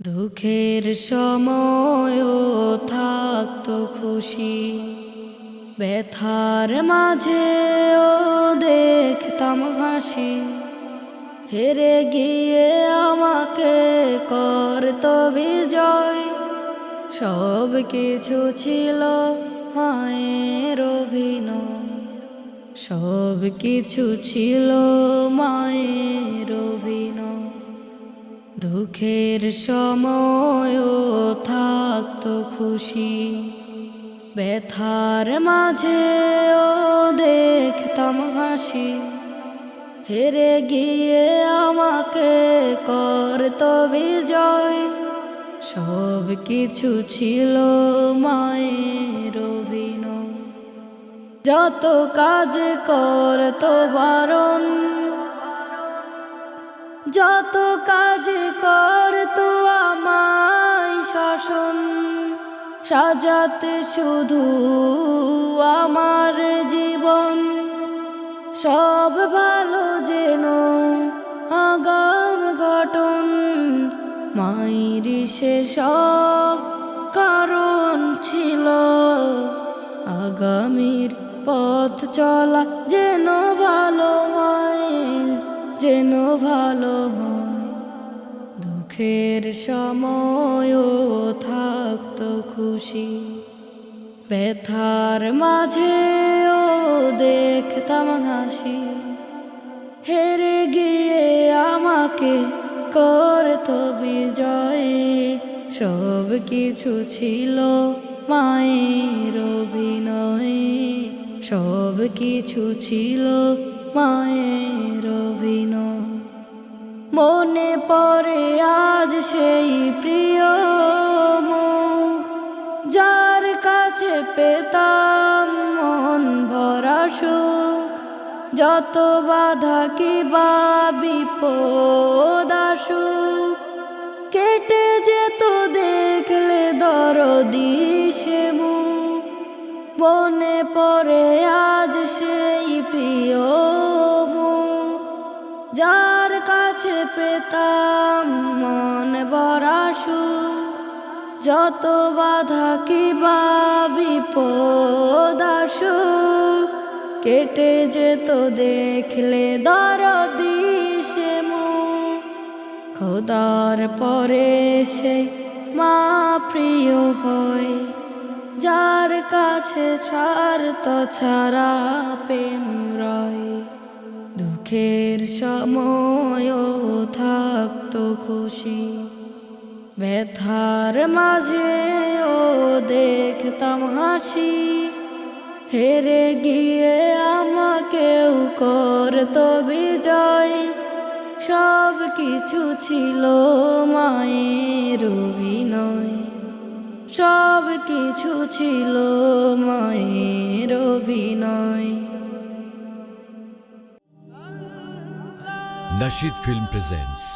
দুঃখের সময়ও থাকতো খুশি। ব্যথার মাঝেও দেখতাম হাসি। হেরে গিয়ে আমাকে করতো বিজয়। সব কিছু ছিল মায়ের অভিনয়। সব কিছু ছিল মায়ের দুঃখের সময়ও থাকতো খুশি। ব্যথার মাঝেও দেখতাম হাসি। হেরে গিয়ে আমাকে করতো বিজয়। সব কিছু ছিল মায়ের অভিনয়। যত কাজ করতো বারণ যত কাজ করতো আমায় শাসন। সাজাতে শুধু আমার জীবন। সব ভালো যেন আগাম ঘটন। মায়ের সে সব কারণ ছিল। আগামীর পথ চলা যেন যেন ভালো হয়। দুঃখের সময়ও থাকতো খুশি। ব্যথার মাঝেও দেখতাম হাসি। হেরে গিয়ে আমাকে করতো বিজয়। সব কিছু ছিল মায়ের অভিনয়ে। সব কিছু ছিল মায়ের অভিনয়। মনে পড়ে আজ সেই প্রিয় যার কাছে পেতাম মন ভরা সুখ। যত বাধা কি বা বিপদ আসুক, কেটে যেত দেখলে দরদি সে মুখ বনে পড়ে আজ সেই প্রিয় যার কাছে পেতাম মন ভরা সুখ। যত বাধা কি বা বিপদ আসুক, কেটে যেত দেখলে দরদি সে মুখ। খোদার পরে সে মা প্রিয় হয়। যার কাছে ছাড়ত ছাড়া প্রেম রয়। দুঃখের সময়ও থাকতো খুশি। ব্যথার মাঝেও দেখতাম হাসি। হেরে গিয়ে আমাকেও করতো বিজয়। সব কিছু ছিল মায়ের অভিনয়। সব কিছু ছিল মায়ের অভিনয়। Nashid film presents.